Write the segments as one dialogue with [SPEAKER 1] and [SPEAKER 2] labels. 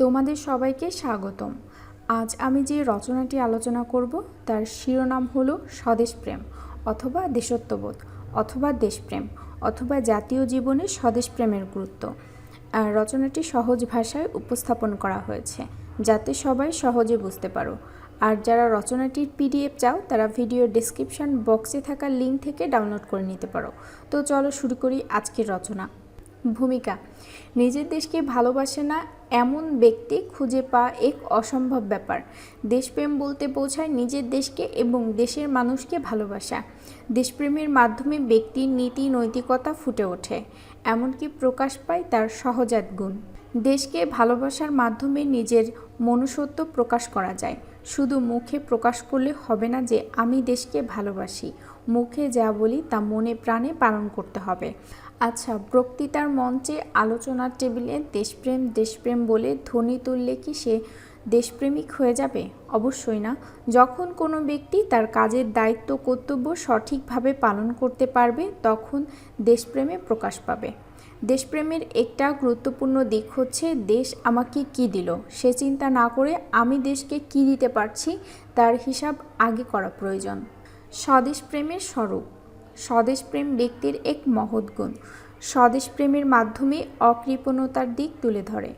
[SPEAKER 1] তোমাদের সবাইকে স্বাগতম। আজ আমি যে রচনাটি আলোচনা করব, তার শিরোনাম হলো স্বদেশপ্রেম অথবা দেশত্ববোধ অথবা দেশপ্রেম অথবা জাতীয় জীবনে স্বদেশপ্রেমের গুরুত্ব। রচনাটি সহজ ভাষায় উপস্থাপন করা হয়েছে, যাতে সবাই সহজে বুঝতে পারো। আর যারা রচনাটির পিডিএফ চাও, তারা ভিডিও ডিসক্রিপশন বক্সে থাকা লিঙ্ক থেকে ডাউনলোড করে নিতে পারো। তো চলো শুরু করি আজকের রচনা। ভূমিকা। নিজের দেশকে ভালোবাসে না এমন ব্যক্তি খুঁজে পাওয়া এক অসম্ভব ব্যাপার। দেশপ্রেম বলতে বোঝায় নিজের দেশকে এবং দেশের মানুষকে ভালোবাসা। দেশপ্রেমের মাধ্যমে ব্যক্তির নীতি, নৈতিকতা ফুটে ওঠে, এমনকি প্রকাশ পায় তার সহজাত গুণ। দেশকে ভালোবাসার মাধ্যমে নিজের মনুষ্যত্ব প্রকাশ করা যায়। শুধু মুখে প্রকাশ করলে হবে না যে, আমি দেশকে ভালোবাসি। মুখে যা বলি তা মনে প্রাণে পালন করতে হবে। আচ্ছা বক্তৃতার মঞ্চে আলোচনার টেবিলে দেশপ্রেম দেশপ্রেম বলে ধ্বনি তুললে কি সে দেশপ্রেমিক হয়ে যাবে? অবশ্যই না। যখন কোনো ব্যক্তি তার কাজের দায়িত্ব, কর্তব্য সঠিকভাবে পালন করতে পারবে, তখন দেশপ্রেমে প্রকাশ পাবে। দেশপ্রেমের একটা গুরুত্বপূর্ণ দিক হচ্ছে, দেশ আমাকে কি দিল? সে চিন্তা না করে আমি দেশকে কি দিতে পারছি? তার হিসাব আগে করা প্রয়োজন। স্বদেশপ্রেমের স্বরূপ। স্বদেশপ্রেম ব্যক্তির এক মহৎ গুণ। স্বদেশপ্রেমের মাধ্যমে অকৃপণতার দিক তুলে ধরে।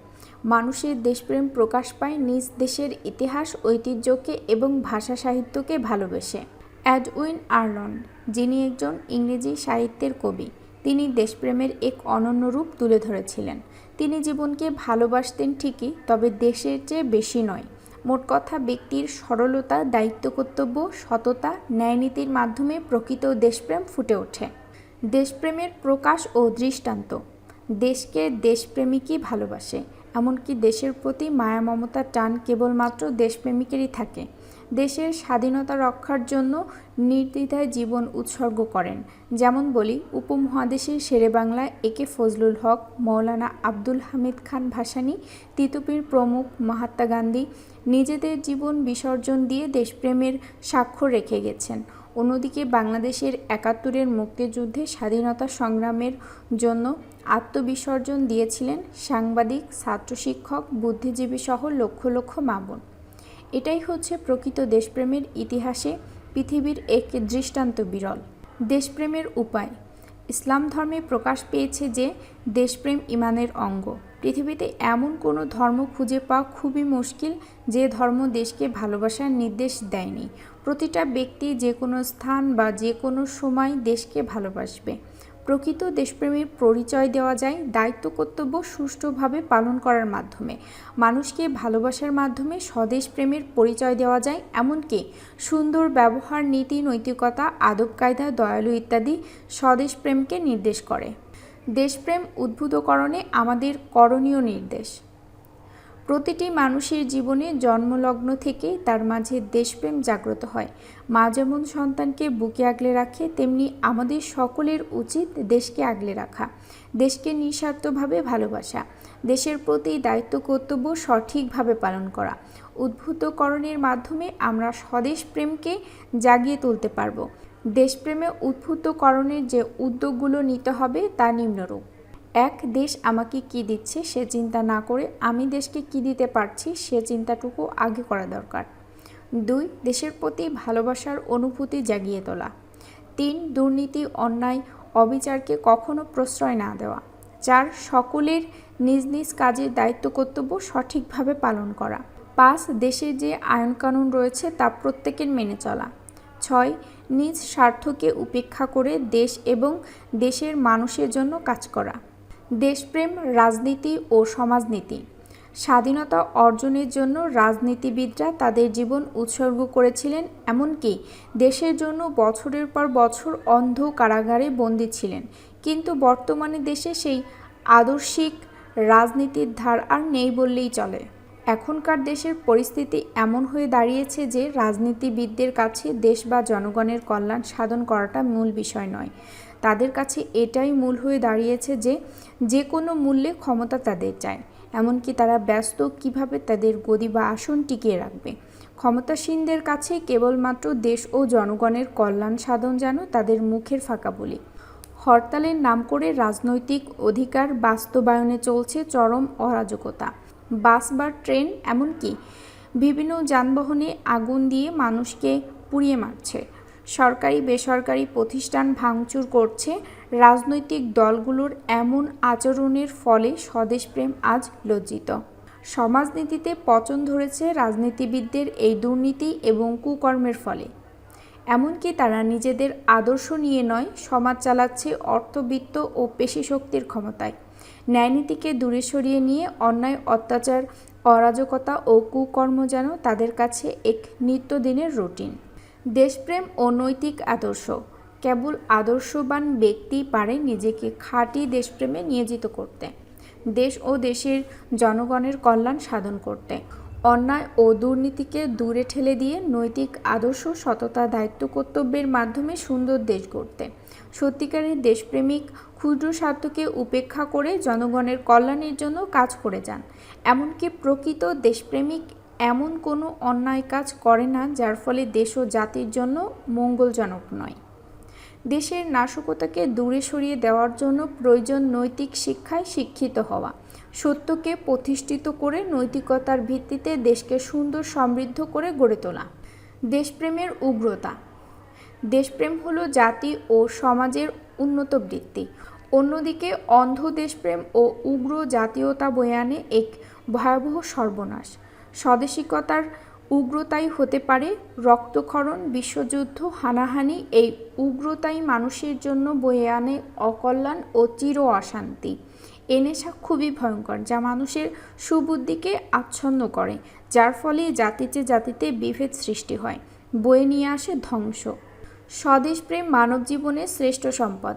[SPEAKER 1] মানুষের দেশপ্রেম প্রকাশ পায় নিজ দেশের ইতিহাস, ঐতিহ্যকে এবং ভাষা সাহিত্যকে ভালোবেসে। অ্যাডউইন আর্লন যিনি একজন ইংরেজি সাহিত্যের কবি, তিনি দেশপ্রেমের এক অনন্য রূপ তুলে ধরেছিলেন। তিনি জীবনকে ভালোবাসতেন ঠিকই, তবে দেশের চেয়ে বেশি নয়। মোট কথা, ব্যক্তির সরলতা, দায়িত্ব, কর্তব্য, সততা, ন্যায়নীতির মাধ্যমে প্রকৃত দেশপ্রেম ফুটে ওঠে। দেশপ্রেমের প্রকাশ ও দৃষ্টান্ত। দেশকে দেশপ্রেমিকই ভালোবাসে, এমনকি দেশের প্রতি মায়া মমতার টান কেবলমাত্র দেশপ্রেমিকেরই থাকে। দেশের স্বাধীনতা রক্ষার জন্য নির্দ্বিধায় জীবন উৎসর্গ করেন। যেমন বলি, উপমহাদেশের শেরে বাংলায় একে ফজলুল হক, মৌলানা আব্দুল হামিদ খান ভাসানী, তিতুপির প্রমুখ মহাত্মা গান্ধী নিজেদের জীবন বিসর্জন দিয়ে দেশপ্রেমের স্বাক্ষর রেখে গেছেন। অন্যদিকে বাংলাদেশের একাত্তরের মুক্তিযুদ্ধে স্বাধীনতা সংগ্রামের জন্য আত্মবিসর্জন দিয়েছিলেন সাংবাদিক, ছাত্র শিক্ষক, বুদ্ধিজীবী সহ লক্ষ লক্ষ মাবন এটাই হচ্ছে প্রকৃত দেশপ্রেমের ইতিহাসে পৃথিবীর এক দৃষ্টান্ত বিরল। দেশপ্রেমের উপায়। ইসলাম ধর্মে প্রকাশ পেয়েছে যে, দেশপ্রেম ইমানের অঙ্গ। পৃথিবীতে এমন কোনো ধর্ম খুঁজে পাওয়া খুবই মুশকিল যে ধর্ম দেশকে ভালোবাসার নির্দেশ দেয়নি। প্রতিটা ব্যক্তি যে কোনো স্থান বা যে কোনো সময় দেশকে ভালোবাসবে। প্রকৃত দেশপ্রেমের পরিচয় দেওয়া যায়, দায়িত্ব, কর্তব্য সুষ্ঠুভাবে পালন করার মাধ্যমে। মানুষকে ভালোবাসার মাধ্যমে স্বদেশ প্রেমের পরিচয় দেওয়া যায়, এমনকি সুন্দর ব্যবহার, নীতি, নৈতিকতা আদব কায়দা দয়ালু ইত্যাদি স্বদেশ প্রেমকে নির্দেশ করে। দেশপ্রেম উদ্ভূতকরণে আমাদের করণীয় নির্দেশ। প্রতিটি মানুষের জীবনে জন্মলগ্ন থেকে তার মাঝে দেশপ্রেম জাগ্রত হয়। মা যেমন সন্তানকে বুকে আগলে রাখে, তেমনি আমাদের সকলের উচিত দেশকে আগলে রাখা, দেশকে নিঃস্বার্থভাবে ভালোবাসা, দেশের প্রতি দায়িত্ব, কর্তব্য সঠিকভাবে পালন করা। উদ্ভূতকরণের মাধ্যমে আমরা স্বদেশ প্রেমকে জাগিয়ে তুলতে পারব। দেশপ্রেমে উদ্ভূতকরণের যে উদ্যোগগুলো নিতে হবে তা নিম্নরূপ। এক, দেশ আমাকে কি দিচ্ছে সে চিন্তা না করে আমি দেশকে কি দিতে পারছি সে চিন্তাটুকু আগে করা দরকার। দুই, দেশের প্রতি ভালোবাসার অনুভূতি জাগিয়ে তোলা। তিন, দুর্নীতি, অন্যায়, অবিচারকে কখনো প্রশ্রয় না দেওয়া। চার, সকলের নিজ নিজ কাজের দায়িত্ব কর্তব্য সঠিকভাবে পালন করা। পাঁচ, দেশের যে আইনকানুন রয়েছে তা প্রত্যেকের মেনে চলা। ছয় নিজ স্বার্থকে উপেক্ষা করে দেশ এবং দেশের মানুষের জন্য কাজ করা। দেশপ্রেম, রাজনীতি ও সমাজনীতি। স্বাধীনতা অর্জনের জন্য রাজনীতিবিদরা তাদের জীবন উৎসর্গ করেছিলেন, এমনকি দেশের জন্য বছরের পর বছর অন্ধ কারাগারে বন্দী ছিলেন। কিন্তু বর্তমানে দেশে সেই আদর্শিক রাজনীতির ধার আর নেই বললেই চলে। এখনকার দেশের পরিস্থিতি এমন হয়ে দাঁড়িয়েছে যে রাজনীতিবিদদের কাছে দেশ বা জনগণের কল্যাণ সাধন করাটা মূল বিষয় নয়। তাদের কাছে এটাই মূল হয়ে দাঁড়িয়েছে যে যে কোনো মূল্যে ক্ষমতা তাদের চায়। এমনকি তারা ব্যস্ত কীভাবে তাদের গদি বা আসন টিকিয়ে রাখবে। ক্ষমতাসীনদের কাছে কেবলমাত্র দেশ ও জনগণের কল্যাণ সাধন যেন তাদের মুখের ফাঁকা বলি। হরতালের নাম করে রাজনৈতিক অধিকার বাস্তবায়নে চলছে চরম অরাজকতা। বাস বা ট্রেন এমনকি বিভিন্ন যানবাহনে আগুন দিয়ে মানুষকে পুড়িয়ে মারছে। সরকারি, বেসরকারি প্রতিষ্ঠান ভাঙচুর করছে। রাজনৈতিক দলগুলোর এমন আচরণের ফলে স্বদেশপ্রেম আজ লজ্জিত। সমাজনীতিতে পচন ধরেছে রাজনীতিবিদদের এই দুর্নীতি এবং কুকর্মের ফলে। এমনকি তারা নিজেদের আদর্শ নিয়ে নয়, সমাজ চালাচ্ছে অর্থবিত্ত ও পেশিশক্তির ক্ষমতায়। ন্যায়নীতিকে দূরে সরিয়ে নিয়ে অন্যায়, অত্যাচার, অরাজকতা ও কুকর্ম যেন তাদের কাছে এক নিত্যদিনের রুটিন। দেশপ্রেম ও নৈতিক আদর্শ। কেবল আদর্শবান ব্যক্তি পারে নিজেকে খাঁটি দেশপ্রেমে নিয়োজিত করতে। দেশ ও দেশের জনগণের কল্যাণ সাধন করতে। অন্যায় ও দুর্নীতিকে দূরে ঠেলে দিয়ে নৈতিক আদর্শ, সততা, দায়িত্ব, কর্তব্যের মাধ্যমে সুন্দর দেশ গড়তে। সত্যিকারের দেশপ্রেমিক ক্ষুদ্র স্বার্থকে উপেক্ষা করে জনগণের কল্যাণের জন্য কাজ করে যান। এমনকি প্রকৃত দেশপ্রেমিক এমন কোনো অন্যায় কাজ করে না, যার ফলে দেশ ও জাতির জন্য মঙ্গলজনক নয়। দেশের নাশকতাকে দূরে সরিয়ে দেওয়ার জন্য প্রয়োজন নৈতিক শিক্ষায় শিক্ষিত হওয়া, সত্যকে প্রতিষ্ঠিত করে নৈতিকতার ভিত্তিতে দেশকে সুন্দর সমৃদ্ধ করে গড়ে তোলা। দেশপ্রেমের উগ্রতা। দেশপ্রেম হলো জাতি ও সমাজের উন্নত বৃত্তি। অন্যদিকে অন্ধ দেশপ্রেম ও উগ্র জাতীয়তা বয়ে আনে এক ভয়াবহ সর্বনাশ। স্বদেশিকতার উগ্রতাই হতে পারে রক্তক্ষরণ, বিশ্বযুদ্ধ, হানাহানি, এই উগ্রতাই মানুষের জন্য বয়ে আনে অকল্যাণ ও চির অশান্তি। এ নেশা খুবই ভয়ঙ্কর, যা মানুষের সুবুদ্ধিকে আচ্ছন্ন করে, যার ফলে জাতিতে জাতিতে বিভেদ সৃষ্টি হয়। বয়ে নিয়ে আসে ধ্বংস। স্বদেশপ্রেম মানব জীবনের শ্রেষ্ঠ সম্পদ।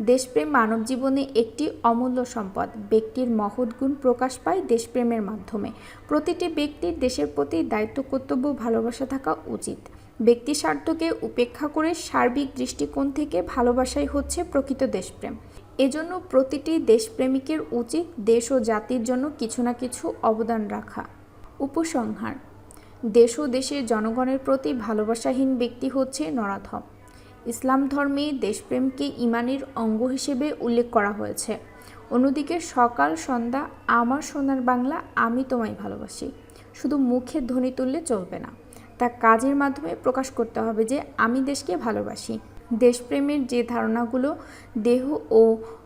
[SPEAKER 1] দেশপ্রেম মানব জীবনে একটি অমূল্য সম্পদ। ব্যক্তির মহৎ গুণ প্রকাশ পায় দেশপ্রেমের মাধ্যমে। প্রতিটি ব্যক্তির দেশের প্রতি দায়িত্ব, কর্তব্য, ভালোবাসা থাকা উচিত। ব্যক্তি স্বার্থকে উপেক্ষা করে সার্বিক দৃষ্টিকোণ থেকে ভালোবাসাই হচ্ছে প্রকৃত দেশপ্রেম। এজন্য প্রতিটি দেশপ্রেমিকের উচিত দেশ ও জাতির জন্য কিছু না কিছু অবদান রাখা। উপসংহার দেশ ও দেশের জনগণের প্রতি ভালোবাসাহীন ব্যক্তি হচ্ছে নরাধম। ইসলাম ধর্মে দেশপ্রেমকে ইমানের অঙ্গ হিসেবে উল্লেখ করা হয়েছে। অন্যদিকে সকাল, সন্ধ্যা, আমার সোনার বাংলা, আমি তোমায় ভালোবাসি। শুধু মুখে ধ্বনি তুললে চলবে না। তা কাজের মাধ্যমে প্রকাশ করতে হবে যে, আমি দেশকে ভালোবাসি। দেশপ্রেমের যে ধারণাগুলো দেহ ও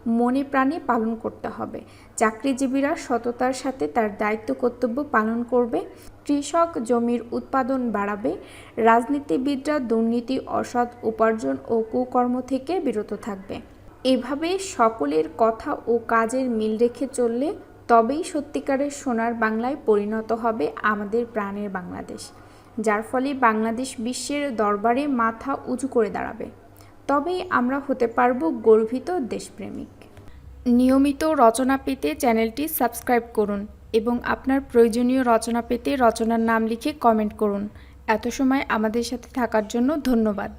[SPEAKER 1] মনে প্রাণে পালন করতে হবে। চাকরিজীবীরা সততার সাথে তার দায়িত্ব কর্তব্য পালন করবে। কৃষক জমির উৎপাদন বাড়াবে। রাজনীতিবিদরা দুর্নীতি, অসৎ উপার্জন ও কুকর্ম থেকে বিরত থাকবে। এভাবে সকলের কথা ও কাজের মিল রেখে চললে তবেই সত্যিকারের সোনার বাংলায় পরিণত হবে আমাদের প্রাণের বাংলাদেশ, যার ফলে বাংলাদেশ বিশ্বের দরবারে মাথা উঁচু করে দাঁড়াবে। তবেই আমরা হতে পারব গর্বিত দেশপ্রেমিক। নিয়মিত রচনা পেতে চ্যানেলটি সাবস্ক্রাইব করুন এবং আপনার প্রয়োজনীয় রচনা পেতে রচনার নাম লিখে কমেন্ট করুন। এত সময় আমাদের সাথে থাকার জন্য ধন্যবাদ।